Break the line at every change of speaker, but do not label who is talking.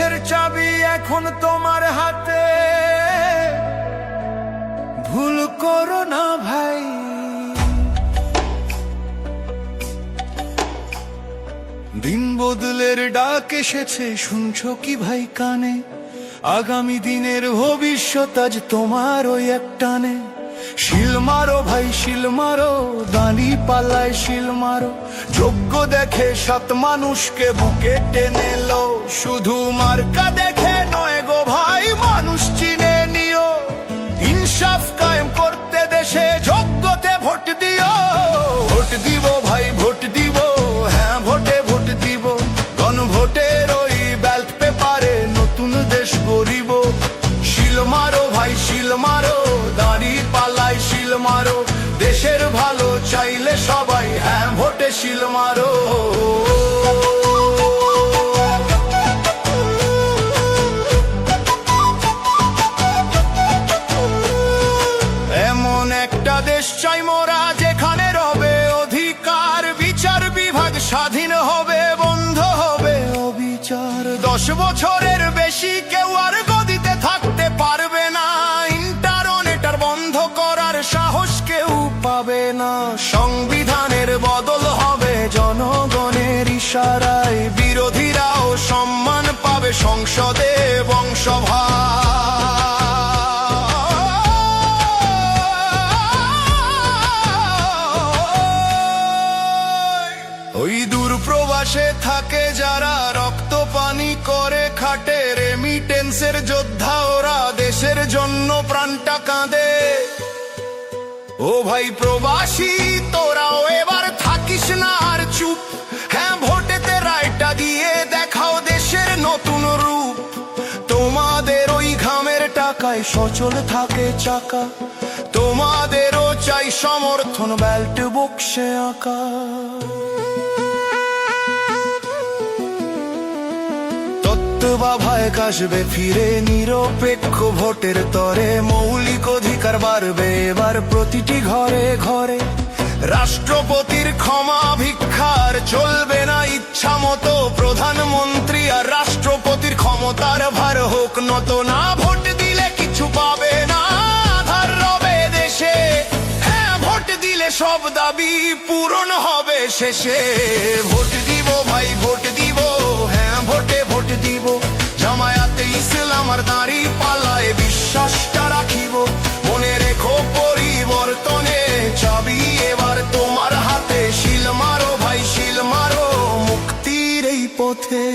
এখন তোমার হাতে। ভুল করো না ভাই। দিন বদলের ডাক এসেছে, শুনছো কি ভাই কানে? আগামী দিনের ভবিষ্যৎ আজ তোমার ওই একটানে শিল মারো ভাই, শিল মারো, দানি পালায় শিল মারো। যোগ্য দেখে সাত মানুষকে বুকে টেনে লো শুধু মার্কা দেখে চাই মোরা যেখানে রবে, অধিকার, বিচার বিভাগ স্বাধীন হবে, বন্ধ হবে অবিচার। দশ বছরের বেশি কেউ আর গদিতে থাকতে পারবে না। ইন্টারনেটার বন্ধ করার সাহস কেউ পাবে না। সংবিধানের বদল হবে জনগণের ইশারায়। প্রবাসে থাকে যারা রক্ত পানি করে, খাটে রেমিটেন্সের যোদ্ধা ওরা দেশের জন্য প্রাণটা কাঁদে। ও ভাই প্রবাসী, তোরাও এবার থাকিস না আর চুপ। হ্যাঁ ভোটেতে রায়টা দিয়ে দেখাও দেশের নতুন রূপ। তোমাদের ওই ঘামের টাকায় সচল থাকে চাকা। তোমাদেরও চাই সমর্থন বেল্ট বক্সে আঁকা। আসবে ফিরে নিরপেক্ষ ভোটের তরে মৌলিক অধিকার বাড়বে। এবার প্রতিটি ঘরে ঘরে রাষ্ট্রপতির ক্ষমা ভিক্ষার চলবে না ইচ্ছা মতো প্রধানমন্ত্রী, আর রাষ্ট্রপতির ক্ষমতার ভার হোক নত না। ভোট দিলে কিছু পাবে না দেশে। হ্যাঁ ভোট দিলে সব দাবি পূরণ হবে শেষে। ভোট দিব ভাই, ভোট আর দাঁড়ি পালায় বিশ্বাসটা রাখিব। মনে রেখো পরিবর্তনে চাবি এবার তোমার হাতে। শিল মারো ভাই, শিল মারো মুক্তির এই পথে।